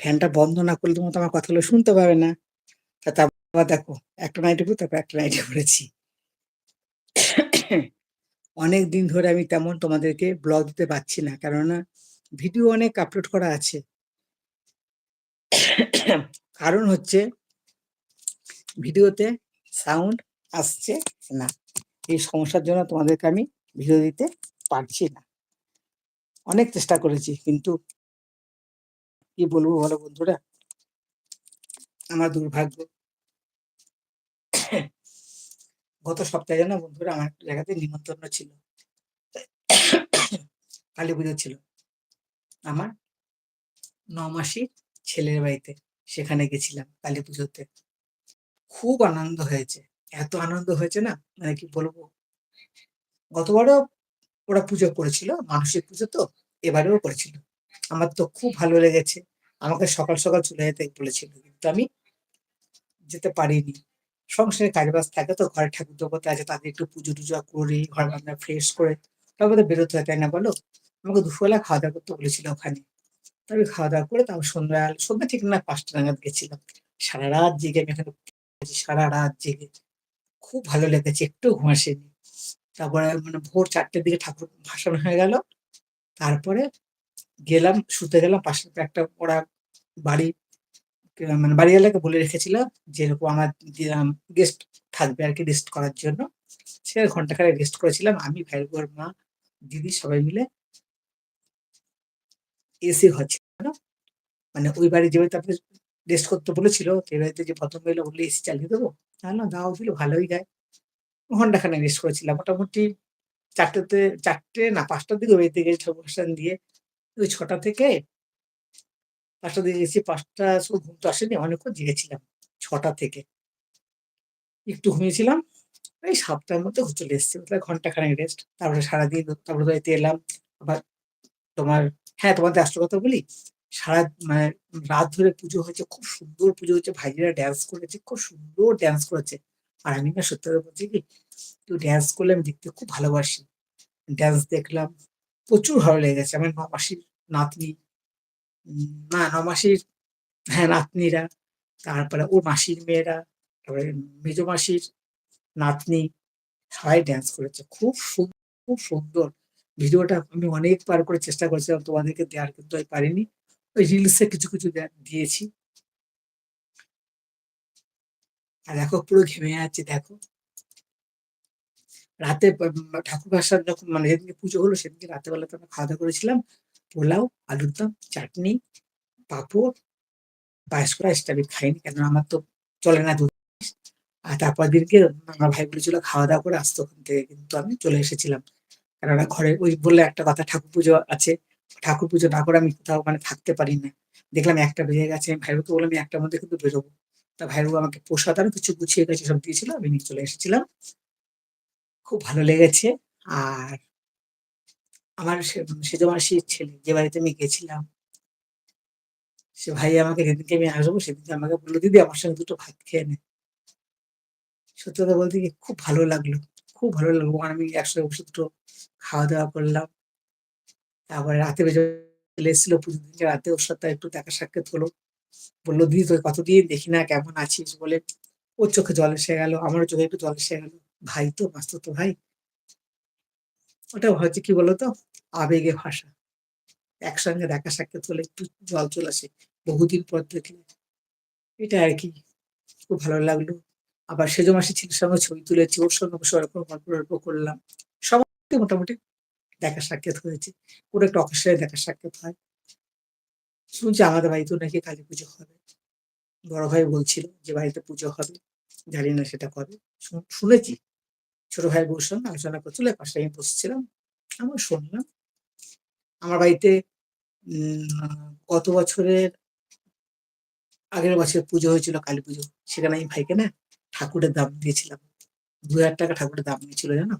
ফ্যানটা বন্ধ না করলে তোমার তো আমার কথাগুলো শুনতে পাবে না। তা তারপর দেখো, একটা নাইটি পরে তারপর একটা নাইটে পরেছি। অনেক দিন ধরে আমি তেমন তোমাদেরকে ব্লগ দিতে পারছি না। কেননা ভিডিও অনেক আপলোড করা আছে। কারণ হচ্ছে ভিডিওতে সাউন্ড আসছে না। এই সমস্যার জন্য তোমাদেরকে আমি ভিডিও দিতে পারছি না। অনেক চেষ্টা করেছি, কিন্তু কি বলব বলো বন্ধুরা? আমার দুর্ভাগ্য। গত সপ্তাহে না বন্ধুরা আমার একটা জায়গাতে নিমন্ত্রণ ছিল। কালীপুজো ছিল। আমার নমাসির ছেলের বাড়িতে। সেখানে গেছিলাম কালীপুজোতে। খুব আনন্দ হয়েছে। এত আনন্দ হয়েছে না মানে কি বলব? গতবারও ওরা পুজো করেছিল, মানসিক পুজো তো, এবারেও করেছিল। আমার তো খুব ভালো লেগেছে। আমাকে সকাল, সকাল চলে যেতে বলেছিল। কিন্তু আমি যেতে পারিনি। সংসারে কাজবাজ থাকে তো ঘরে ঠাকুর দেবতা আছে তাদের একটু পুজো-টুজো করে ঘর বারান্দা ফ্রেশ করে তারপরে তো বেরোতে হয়, তাই না বলো? আমাকে দুপুরবেলা খাওয়া-দাওয়া করতে বলেছিল ওখানে। তো আমি খাওয়া-দাওয়া করে তারপর সন্ধ্যা সন্ধ্যা ঠিক না পাঁচটা নাগাদ গেছিলাম। সারারাত জেগে আমি এখানে সারা রাত জেগে। খুব ভালো লেগেছে, একটুও ঘুম আসেনি। তারপরে মানে ভোর চারটের দিকে ঠাকুর ভাসানো হয়ে গেল। তারপরে গেলাম, শুতে গেলাম পাশে একটা ওরা বাড়ি মানে বাড়িওয়ালাকে বলে রেখেছিল যে এরকম আমার গেস্ট থাকবে আর কি রেস্ট করার জন্য। সে ঘন্টাখানেক রেস্ট করেছিলাম। আমি, ভাইয়ের মা, দিদি সবাই মিলে। এসি ঘর ছিল মানে ওই বাড়ি যে বাড়িতে রেস্ট করতে বলেছিল, সেই বাড়িতে যে প্রথম ভদ্রমহিলা বলল, "এসি চালিয়ে দেবো?" বললাম, "দাও দিলে ভালোই যায় ঘণ্টা খানে রেস্ট করেছিলাম। মোটামুটি চারটেতে চারটে না পাঁচটার দিকে বাড়িতে গিয়ে ঠাকুর দিয়ে ওই ছটা থেকে ৫ টার দিকে গেছি ৫ টার সময় ঘুম তো আসেনি, অনেকক্ষণ জেগেছিলাম ছটা থেকে। একটু ঘুমিয়েছিলাম। এই সাতটার মধ্যে চলে এসেছি। ঘণ্টা ঘন্টাখানেক রেস্ট। তারপরে সারাদিন তারপরে বাড়িতে এলাম। আবার তোমার হ্যাঁ, তোমাদের আসল কথা বলি। সারা মানে রাত ধরে পুজো হয়েছে। খুব সুন্দর পুজো হয়েছে। ভাইয়েরা ড্যান্স করেছে। খুব সুন্দর ড্যান্স করেছে। আর আমি না সত্যি কথা বলছি কি, কেউ ড্যান্স করলে আমি দেখতে খুব ভালোবাসি। ড্যান্স দেখলাম। প্রচুর ভালো লেগেছে। আমার নমাসির নাতনি না নমাসির হ্যাঁ, নাতনিরা, তারপরে ওর মাসির মেয়েরা, তারপরে মেজো মাসির নাতনি সবাই ড্যান্স করেছে। খুব সু খুব সুন্দর। ভিডিওটা আমি অনেকবার করে চেষ্টা করেছিলাম তোমাদেরকে দেওয়ার কিন্তু আমি পারিনি। ওই রিলসে কিছু, কিছু দিয়েছি। আর দেখো পুরো ঘেমে যাচ্ছে দেখো। রাতে ঠাকুর ভাসান যখন মানে যেদিনকে পুজো হলো সেদিনকে রাতের বেলাতে আমরা খাওয়া-দাওয়া করেছিলাম। পোলাও, আলুর দম, চাটনি, পাঁপড়, পায়েস পায়েসটা আমি খাইনি। কেননা আমার তো চলে না দুধ আর তারপরের দিনকে আমার ভাই বলেছিল খাওয়া-দাওয়া করে আসতো ওখান থেকে। কিন্তু আমি চলে এসেছিলাম। কেননা ঘরে ওই বললে একটা কথা ঠাকুর পুজো আছে। ঠাকুর পুজো না করে আমি কোথাও মানে থাকতে পারি না। দেখলাম একটা বেজে গেছে। আমি ভাইকে বললাম, "আমি ১ মধ্যে কিন্তু বেরোবো।" তা ভাইয়ের বউ আমাকে প্রসাদ আরও কিছু গুছিয়ে গেছে সব দিয়েছিল। আমি নিয়ে চলে এসেছিলাম। খুব ভালো লেগেছে। আর আমার সেজো মাসির ছেলে যে বাড়িতে আমি গেছিলাম সে ভাই আমাকে যেদিনকে আমি আসব সেদিনকে আমাকে বলল, "দিদি আমার সঙ্গে দুটো ভাত খেয়ে নে।" সত্যি কথা বলতে কি খুব ভালো লাগল। খুব ভালো লাগল। আমি একসঙ্গে বসে দুটো খাওয়া-দাওয়া করলাম। তারপরে রাতে চলে এসেছিল পুজোর দিনকে রাতে ওর সাথে একটু দেখা সাক্ষাৎ হলো। বলল "দিদি তোকে কতদিন দেখি না, কেমন আছিস?" বলে ওর চোখে জল এসে গেল। আমারও চোখে একটু জল এসে গেল। ভাই তো মাসতুতো ভাই। ওটা হচ্ছে কি বলতো? আবেগে ভাষা। একসঙ্গে দেখা সাক্ষাৎ হলে একটু জল চলে আসে। বহুদিন পর দেখলে। এটা আর কি, খুব ভালো লাগল। আবার সেজো মাসির ছেলের সঙ্গে ছবি তুলেছি। ওর সঙ্গে বসে অল্প গল্প-টল্প করলাম। সবার সাথে মোটামুটি দেখা সাক্ষাৎ হয়েছে। কোনো একটা অকেশনে দেখা সাক্ষাৎ হয়। শুনছি আমাদের বাড়িতেও নাকি কালী পুজো হবে। বড় ভাই বলছিল যে বাড়িতে পুজো হবে। জানি না সেটা কবে। শুনেছি। ছোট বউর সঙ্গে আলোচনা করছিল। পাশে আমি বসেছিলাম। আমিও শুনলাম। আমার বাড়িতে গত বছরের আগের বছর পুজো হয়েছিল কালী পুজো সেখানে আমি ভাইকে না ঠাকুরের দাম দিয়েছিলাম। ৳২,০০০ ঠাকুরের দাম নিয়েছিল জানো?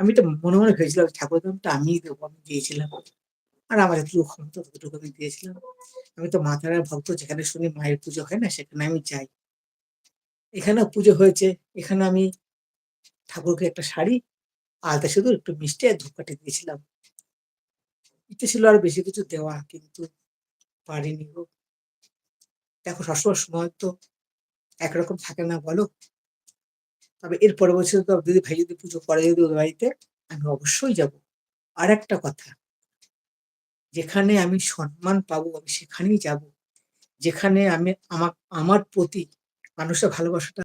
আমি তো মনে, মনে ভেবেছিলাম ঠাকুরের দামটা আমিই দেবো। আমি দিয়েছিলাম। আর আমার যতটুকু ক্ষমতা ততটুকু আমি দিয়েছিলাম। আমি তো মা তারার ভক্ত যেখানে শুনি মায়ের পুজো হয় না সেখানে আমি যাই। এখানেও পুজো হয়েছে। এখানে আমি ঠাকুরকে একটা শাড়ি, আলতা সিঁদুর, একটু মিষ্টি আর ধূপকাঠি দিয়েছিলাম। ইচ্ছে ছিল আর বেশি কিছু দেওয়া কিন্তু পারিনি গো। দেখো সবসময় সময় তো একরকম থাকে না বলো তবে এর পরের বছর তো যদি ভাই যদি পুজো করে যদি ওদের বাড়িতে আমি অবশ্যই যাব আর একটা কথা যেখানে আমি সম্মান পাবো আমি সেখানেই যাব যেখানে আমি আমার আমার প্রতি মানুষের ভালোবাসাটা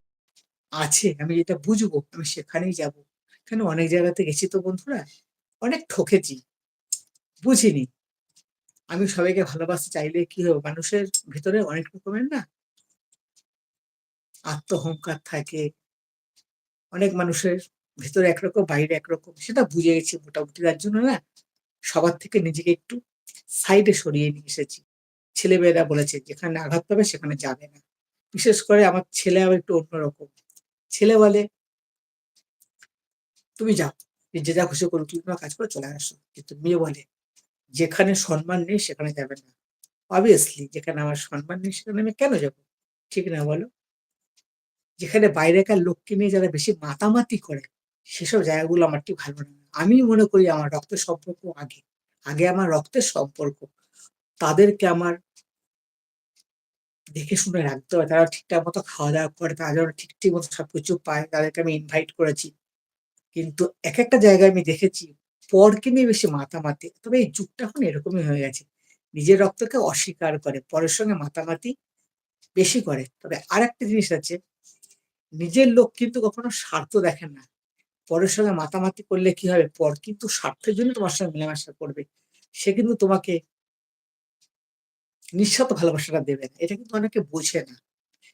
আছে, আমি যেটা বুঝব, আমি সেখানেই যাব। কেন অনেক জায়গাতে গেছি তো বন্ধুরা, অনেক ঠকেছি, বুঝিনি। আমি সবাইকে ভালোবাসতে চাইলে কি হবে মানুষের ভিতরে অনেক রকমের না আত্মহংকার থাকে। অনেক মানুষের ভিতরে একরকম, বাইরে একরকম, সেটা বুঝে গেছি মোটামুটি। তার জন্য না, সবার থেকে নিজেকে একটু সাইডে সরিয়ে নিয়ে এসেছি। ছেলেমেয়েরা বলেছে, যেখানে আঘাত পাবে সেখানে যাবে না। বিশেষ করে আমার ছেলে আবার একটু অন্যরকম। ছেলে বলে, তুমি যাও যে যা খুশি করো তুমি তোমার কাজ করে চলে আসো। কিন্তু মেয়ে বলে, যেখানে সম্মান নেই, সেখানে যাবে না। অবভিয়াসলি যেখানে আমার সম্মান নেই, সেখানে আমি কেন যাব? ঠিক না বলো? যেখানে বাইরেকার লোককে নিয়ে যারা বেশি মাতামাতি করে, সেসব জায়গাগুলো আমার ঠিক ভালো লাগে আমি মনে করি আমার রক্তের সম্পর্ক আগে আগে আমার রক্তের সম্পর্ক। তাদেরকে আমার দেখে শুনে রাখতে হবে তারা ঠিকঠাক মতো খাওয়া দাওয়া করে, তারা যেন ঠিক ঠিক মতো সবকিছু পায়, তাদেরকে আমি ইনভাইট করেছি। কিন্তু এক একটা জায়গায় আমি দেখেছি, পরকে নিয়ে বেশি মাতামাতি। তবে এই যুগটা এখন এরকমই হয়ে গেছে। নিজের রক্তকে অস্বীকার করে, পরের সঙ্গে মাতামাতি বেশি করে। তবে আর একটা জিনিস আছে, নিজের লোক কিন্তু কখনো স্বার্থ দেখে না। পরের সঙ্গে মাতামাতি করলে কি হবে? পর কিন্তু স্বার্থের জন্য তোমার সঙ্গে মেলামেশা করবে। সে কিন্তু তোমাকে নিঃস্বার্থ ভালোবাসাটা দেবে না এটা কিন্তু অনেকে বোঝে না।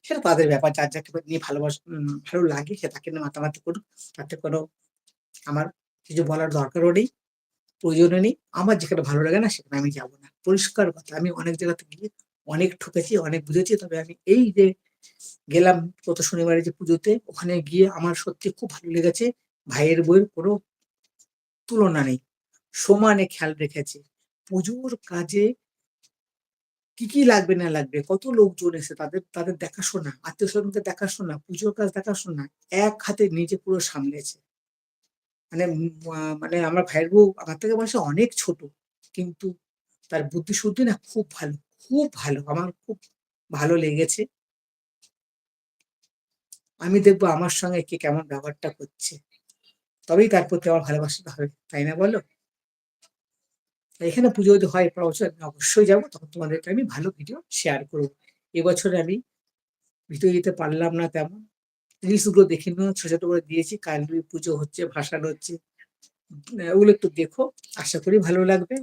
সেটা তাদের ব্যাপার, যার যাকে নিয়ে ভালোবাসা ভালো লাগে, সে তাকে নিয়ে মাতামাতি করুক। তাতে কোনো আমার কিছু বলার দরকারও নেই, প্রয়োজনও নেই। আমার যেখানে ভালো লাগে না, সেখানে আমি যাব না। পরিষ্কার কথা, আমি অনেক জায়গাতে গিয়ে অনেক ঠকেছি, অনেক বুঝেছি। তবে আমি এই যে গেলাম গত শনিবারে যে পুজোতে, ওখানে গিয়ে আমার সত্যি খুব ভালো লেগেছে। ভাইয়ের বইয়ের কোনো তুলনা নেই। সমানে খেয়াল রেখেছে। পুজোর কাজে কি কি লাগবে, না লাগবে? কত লোকজন এসে তাদের তাদের দেখাশোনা আত্মীয় স্বজনকে দেখাশোনা, পুজোর কাজ দেখাশোনা, এক হাতে নিজে পুরো সামলেছে। মানে মানে আমার ভাইয়ের বউ আমার থেকে বয়সে অনেক ছোট, কিন্তু তার বুদ্ধি শুদ্ধি না খুব ভালো খুব ভালো, আমার খুব ভালো লেগেছে। আমি দেখব আমার সঙ্গে কে কেমন ব্যবহারটা করছে। তবেই তার প্রতি আমার ভালোবাসাটা হবে, তাই না বলো? এখানে পুজো যদি হয় পরের বছর আমি অবশ্যই যাব, তখন তোমাদেরকে আমি ভালো ভিডিও শেয়ার করব। এবছরে আমি ভিডিও দিতে পারলাম না তেমন। রিলসগুলো দেখে নিও, ছোট ছোট করে দিয়েছি, কালী পুজো হচ্ছে, ভাসান হচ্ছে। ওগুলো একটু দেখো, আশা করি ভালো লাগবে।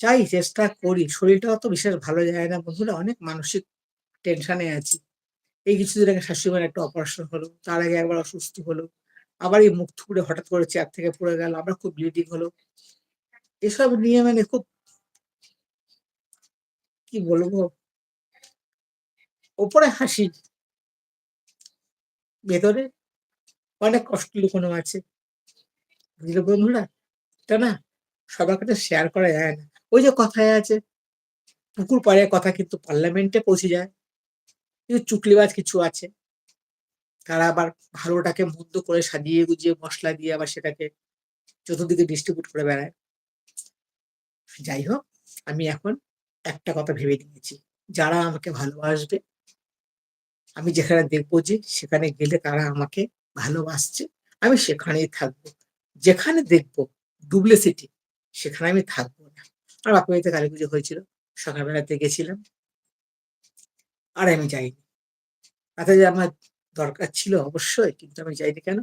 চাই চেষ্টা করি। শরীরটা অত বিশেষ ভালো যায় না বন্ধুরা, অনেক মানসিক টেনশনে আছি। এই কিছুদিন আগে শাশুড়ি মায়ের একটা অপারেশন হলো, তার আগে একবার অসুস্থ হলো। আবার এই মুখ থুবড়ে হঠাৎ করে চেয়ার থেকে পড়ে গেল আবার খুব ব্লিডিং হলো। এসব নিয়ে মানে খুব কি বলব? ওপরে হাসি। ভেতরে অনেক কষ্ট লুকোনো আছে। বুঝলে বন্ধুরা? এটা না, সবার কাছে শেয়ার করা যায় না। ওই যে কথায় আছে, পুকুর পাড়ে কথা কিন্তু পার্লামেন্টে পৌঁছে যায়। কিন্তু চুকলিবাজ কিছু আছে। তারা আবার ভালোটাকে মন্দ করে সাজিয়ে গুজিয়ে মশলা দিয়ে আবার সেটাকে চতুর্দিকে ডিস্ট্রিবিউট করে বেড়ায়। যাই হোক, আমি এখন একটা কথা ভেবে নিয়েছি। যারা আমাকে ভালোবাসবে, আমি যেখানে দেখব যে সেখানে গেলে তারা আমাকে ভালোবাসছে, আমি সেখানেই থাকব। যেখানে দেখব ডুপ্লিসিটি সেখানে আমি থাকব না। আর বাপা কালী পুজো হয়েছিল, সকালবেলাতে গেছিলাম। আর আমি যাইনি। তাতে যে আমার দরকার ছিল অবশ্যই, কিন্তু আমি যাইনি কেন?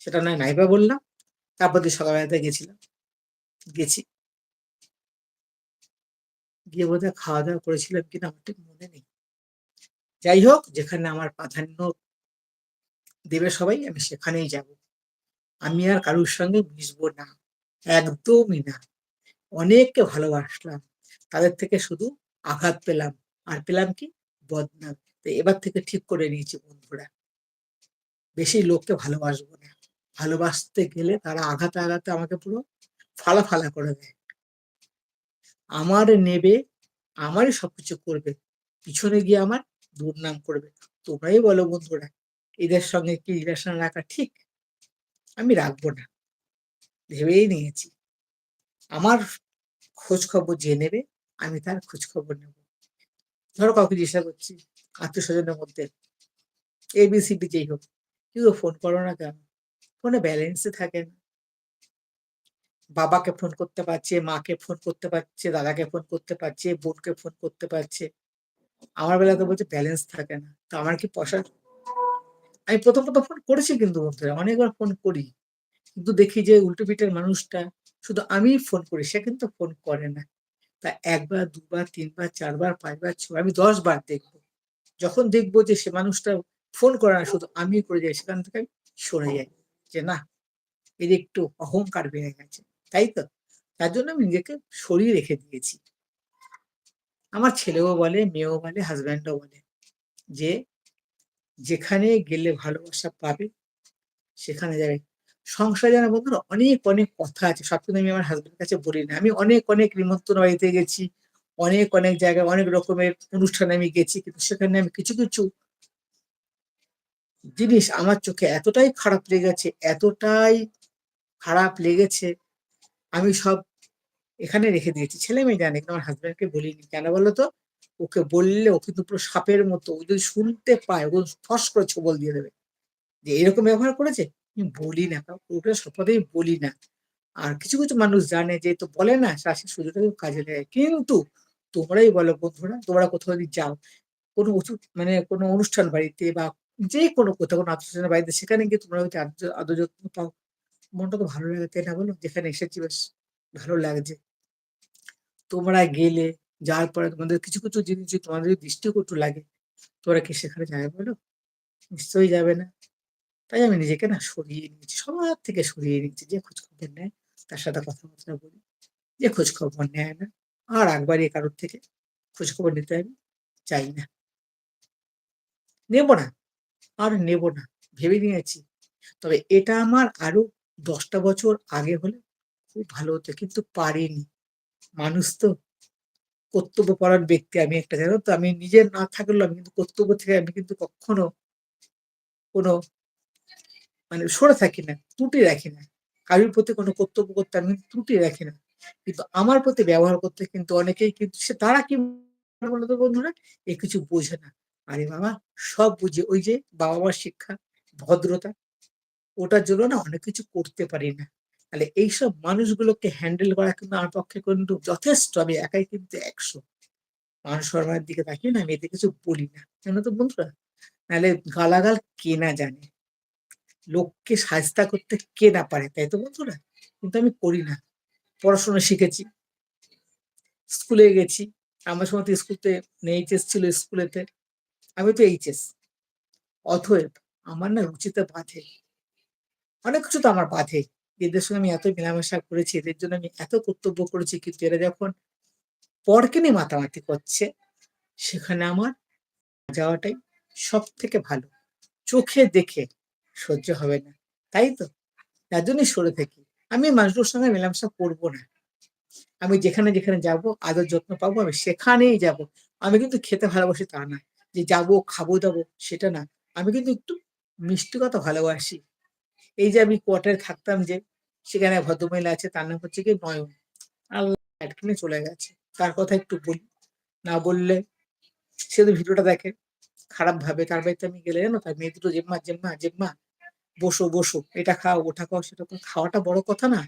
সেটা নয়, নাইবা বললাম, তারপর দিয়ে সকালবেলাতে গেছিলাম। গেছি। গিয়ে বোধহয় খাওয়া দাওয়া করেছিলাম কিনা আমার ঠিক মনে নেই। যাই হোক, যেখানে আমার প্রাধান্য দেবে সবাই, আমি সেখানেই যাব। আমি আর কারোর সঙ্গে মিশবো না, একদমই না। অনেককে ভালোবাসলাম, তাদের থেকে শুধু আঘাত পেলাম। আর পেলাম কি? বদনাম। তো এবার থেকে ঠিক করে নিয়েছি বন্ধুরা। বেশি লোককে ভালোবাসবো না। ভালোবাসতে গেলে তারা আঘাতে আঘাতে আমাকে পুরো ফালা ফালা করে দেয়। আমার নেবে, আমারই সবকিছু করবে। পিছনে গিয়ে আমার দুর্নাম করবে। তোমরাই বলো বন্ধুরা, এদের সঙ্গে কি রিলেশন রাখা ঠিক? আমি রাখব না। ভেবেই নিয়েছি। আমার খোঁজ খবর যে নেবে, আমি তার খোঁজ খবর নেব। ধরো কাউকে জিজ্ঞাসা করছি আত্মীয় স্বজনের মধ্যে এবিসিডি যেই হোক। কেউ ফোন করো না কেন? ফোনে ব্যালেন্সে থাকে না। বাবাকে ফোন করতে পারছে, মাকে ফোন করতে পারছে, দাদাকে ফোন করতে পারছে, বোনকে ফোন করতে পারছে। আমার বেলা তো বলছে ব্যালেন্স থাকে না। তো আমার কি পয়সা? আমি প্রথম প্রথম ফোন করেছি কিন্তু বন্ধুরা, অনেকবার ফোন করি। কিন্তু দেখি যে উল্টো পিঠের মানুষটা শুধু আমি ফোন করি, সে কিন্তু ফোন করে না। তা একবার, দুবার, তিনবার, চারবার, পাঁচবার ছবার আমি দশ বার দেখব। যখন দেখব যে সে মানুষটা ফোন করে না, শুধু আমি করে যাই, সেখান থেকে সরে যাই। যে না, এর একটু অহংকার বেড়ে গেছে, তাই তো? তার জন্য আমি নিজেকে সরিয়ে রেখে দিয়েছি। আমার ছেলেও বলে, মেয়েও বলে হাজব্যান্ডও বলে যে, যেখানে গেলে ভালোবাসা পাবে, সেখানে যাবে। সংসারে জানা বন্ধুরা, অনেক অনেক কথা আছে। সব কিন্তু আমি আমার হাজব্যান্ডের কাছে বলি না। আমি অনেক অনেক নিমন্ত্রণ বাড়িতে গেছি। অনেক অনেক জায়গায় অনেক রকমের অনুষ্ঠানে আমি গেছি, কিন্তু সেখানে আমি কিছু কিছু জিনিস আমার চোখে এতটাই খারাপ লেগেছে, এতটাই খারাপ লেগেছে, আমি সব এখানে রেখে দিয়েছি। ছেলে মেয়ে জানে, কিন্তু আমার হাজব্যান্ডকে বলিনি। কেন বলো তো? ওকে বললে ও কিন্তু পুরো সাপের মতো, ও যদি শুনতে পায়, ও ফস করে ছবল দিয়ে দেবে। যে এরকম ব্যবহার করেছে? আমি বলি না ওটা সপদেই বলি না। আর কিছু কিছু মানুষ জানে যে, তো বলে না শাসির সুযোগটা কাজে লাগে কিন্তু তোমরাই বলো বন্ধুরা, তোমরা কোথাও যদি যাও, কোনো উঁচু মানে কোনো অনুষ্ঠান বাড়িতে বা যে কোনো কোথাও, কোনো আত্মীয় বাড়িতে, সেখানে গিয়ে তোমরা হয়তো আদর যত্ন পাও। মনটা তো ভালো লাগে, তাই না বলো? যেখানে এসেছি বেশ ভালো লাগছে। তোমরা গেলে, যাওয়ার পরে তোমাদের কিছু কিছু জিনিস যদি তোমাদের দৃষ্টিকটু লাগে, তোমরা কি সেখানে যাবে বলো? নিশ্চয়ই যাবে না। তাই আমি নিজেকে না সরিয়ে নিয়েছি, সবার থেকে সরিয়ে নিচ্ছি যে খোঁজ খবর নেয়, তার সাথে কথাবার্তা বলি যে খোঁজ খবর নেয় না আর একবারই কারোর থেকে খোঁজ খবর নিতে আমি চাই না। নেব না, আর নেব না, ভেবে নিয়েছি। তবে এটা আমার আরও দশটা বছর আগে হলে খুব ভালো হতো, কিন্তু পারিনি। মানুষ তো কর্তব্য কর্তব্যপরায়ণ ব্যক্তি, আমি একটা জানো তো, আমি নিজে না থাকলেও আমি কিন্তু কর্তব্য থেকে আমি কিন্তু কখনো কোনো মানে সরে থাকি না, ত্রুটি রাখি না। কারোর প্রতি কোনো কর্তব্য করতে আমি ত্রুটি রাখি না। কিন্তু আমার প্রতি ব্যবহার করতে কিন্তু অনেকেই কিন্তু সে তারা কি বলতো বন্ধুরা? এ কিছু বোঝে না। আরে বাবা, সব বুঝে। ওই যে বাবা মার শিক্ষা, ভদ্রতা, ওটার জন্য না অনেক কিছু করতে পারি না। তাহলে এইসব মানুষগুলোকে হ্যান্ডেল করা কিন্তু আমার পক্ষে কিন্তু যথেষ্ট। আমি একাই কিন্তু একশো। মানুষ সরমার দিকে তাকিয়ে না, আমি এতে কিছু বলি না। কেন তো বন্ধুরা? নাহলে গালাগাল কে না জানে? লোককে সাজতা করতে কে না পারে? তাই তো বন্ধুরা? কিন্তু আমি করি না। পড়াশোনা শিখেছি। স্কুলে গেছি। আমার সময় তো স্কুলতে এইচএস ছিল স্কুলেতে। আমি তো এইচএস অথব আমার না রুচিতে বাঁধে। অনেক কিছু তো আমার বাধে। এদের সঙ্গে আমি এত মেলামেশা করেছি। এদের জন্য আমি এত কর্তব্য করেছি কিন্তু এরা যখন পরকে নিয়ে মাতামাতি করছে, সেখানে আমার যাওয়াটাই সব থেকে ভালো। চোখে দেখে সহ্য হবে না। তাই তো? তার জন্যই সরে থাকি। আমি মানুষদের সঙ্গে মেলামেশা করব না। আমি যেখানে যেখানে যাব, আদর যত্ন পাবো, আমি সেখানেই যাব। আমি কিন্তু খেতে ভালোবাসি তা না। যে যাব, খাব, দাবো, সেটা না। আমি কিন্তু একটু মিষ্টি কথা ভালোবাসি। এই যে আমি কোয়ার্টারে থাকতাম যে, সেখানে ভদ্রমহিলা আছে, তার নাম হচ্ছে কি নয়ন। আল্লাহ চলে গেছে। তার কথা একটু বলি। না বললে সে তো ভিডিওটা দেখে, খারাপ ভাবে। তার বাড়িতে আমি গেলে জানো, তার মেয়ে দুটো জেম্মা জেম্মা জেম্মা। বসো বসো, এটা খাও, ওটা খাও, সেটা খাওয়াটা বড় কথা না।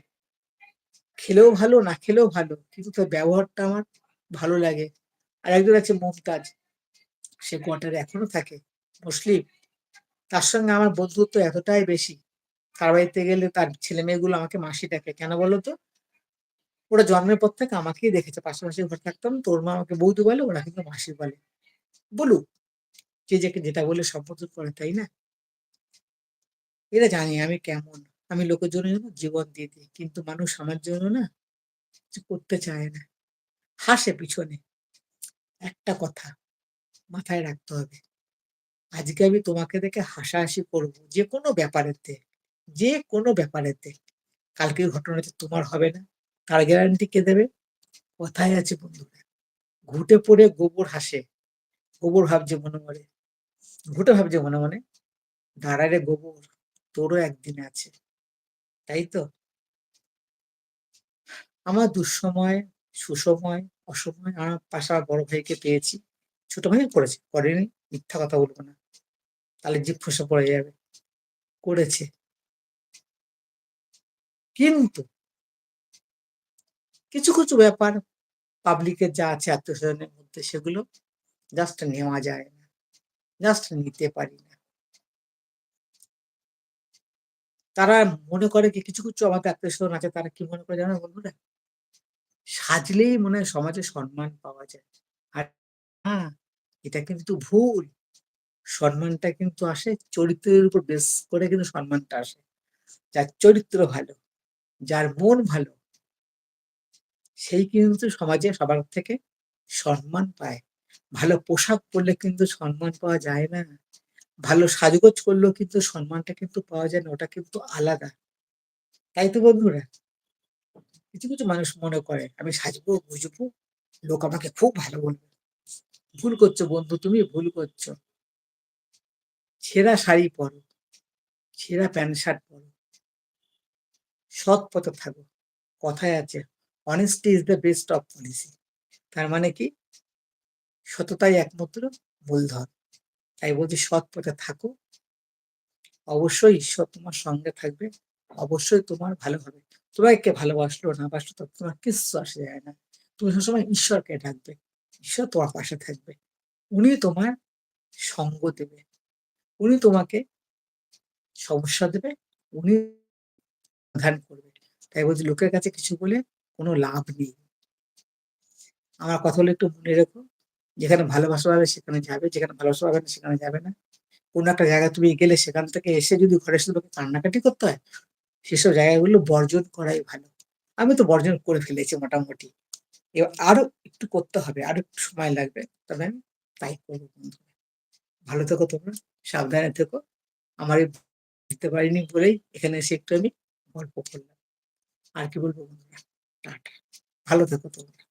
খেলেও ভালো, না খেলেও ভালো, কিন্তু তার ব্যবহারটা আমার ভালো লাগে। আর একজন আছে মমতাজ, সে কোয়ার্টারে এখনও থাকে, মুসলিম। তার সঙ্গে আমার বন্ধুত্ব এতটাই বেশি। তার বাড়িতে গেলে তার ছেলে মেয়েগুলো আমাকে মাসি ডাকে কেন বলো তো? ওরা জন্মের পর থেকে আমাকেই দেখেছে। পাশাপাশি ঘর থাকতাম, তোর মা আমাকে বৌদি বলে, ওরা কিন্তু মাসি বলে। বলুক যে যেটা বলে সম্বোধন করে তাই না? এরা জানি আমি কেমন। আমি লোকের জন্য জীবন দিয়ে দিই। কিন্তু মানুষ আমার জন্য না কিছু করতে চায় না। হাসে পিছনে। একটা কথা মাথায় রাখতে হবে। আজকে আমি তোমাকে দেখে হাসাহাসি করব যে কোনো ব্যাপারেতে যে কোনো ব্যাপারেতে। কালকের ঘটনাটা তোমার হবে না। তার গ্যারান্টি কে দেবে? কথায় আছে বন্ধুরা। ঘুটে পড়ে গোবর হাসে। গোবর ভাবছে মনে মনে। ঘুটে ভাবছে মনে মনে। দাঁড়ারে গোবর। তোরও একদিন আছে। তাই তো? আমার দুঃসময়, সুসময়, অসময় আমার পাশে বড় ভাইকে পেয়েছি। ছোট ভাই করেছে, করেনি, মিথ্যা কথা বলব না। তাহলে জিভ ফসে পড়ে যাবে। করেছে। কিন্তু কিছু কিছু ব্যাপার পাবলিকের যা আছে আত্মীয় স্বজনের মধ্যে সেগুলো জাস্ট নেওয়া যায় না। জাস্ট নিতে পারি না। তারা মনে করে কি কিছু কিছু আমাদের আত্মীয় স্বজন আছে, তারা কি মনে করে জানো বন্ধুরা? সাজলেই মনে হয় সমাজে সম্মান পাওয়া যায়। আর হ্যাঁ এটা কিন্তু ভুল। সম্মানটা কিন্তু আসে, চরিত্রের উপর বেস করে কিন্তু সম্মানটা আসে। যার চরিত্র ভালো, যার মন ভালো, সেই কিন্তু সমাজে সবার থেকে সম্মান পায়। ভালো পোশাক পরলে কিন্তু সম্মান পাওয়া যায় না। ভালো সাজগোজ করলেও কিন্তু সম্মানটা কিন্তু পাওয়া যায় না, ওটা কিন্তু আলাদা। তাই তো বন্ধুরা? কিছু কিছু মানুষ মনে করে, আমি সাজবো বুঝব লোক আমাকে খুব ভালো বলবে। ভুল করছ বন্ধু, তুমি ভুল করছ। সেরা শাড়ি পরো, সেরা প্যান্ট শার্ট পরো। সৎ পথে থাকো, কথায় আছে honesty is the best of policy তার মানে কি? সততাই একমাত্র মূলধন। তাই বলছি সৎ পথে থাকো। অবশ্যই ঈশ্বর তোমার সঙ্গে থাকবে। অবশ্যই তোমার ভালো হবে। তোমাকে ভালোবাসলো না বাসলো তো তোমার কিচ্ছু আসে যায় না। তুমি সবসময় ঈশ্বরকে ডাকবে। ঈশ্বর তোমার পাশে থাকবে। উনি তোমার সঙ্গ দেবে। উনি তোমাকে সমস্যা দেবে। উনি সমাধান করবে। তাই বলছি লোকের কাছে কিছু বলে কোনো লাভ নেই। আমার কথা হলো একটু মনে রেখো। যেখানে ভালোবাসা পাবে সেখানে যাবে, যেখানে ভালোবাসা পাবে না সেখানে যাবে না। কোনো একটা জায়গায় তুমি গেলে সেখান থেকে এসে যদি ঘরে তোমাকে কান্নাকাটি করতে হয়, সেসব জায়গাগুলো বর্জন করাই ভালো। আমি তো বর্জন করে ফেলেছি মোটামুটি। এবার আরও একটু করতে হবে, আরও একটু সময় লাগবে। তবে আমি তাই করব বন্ধুরা। ভালো থেকো তোমরা, সাবধানে থেকো। আমার দিতে পারিনি বলেই এখানে এসে একটু আমি গল্প করলাম। আর কি বলব বন্ধুরা? টাটা। ভালো থেকো তোমরা।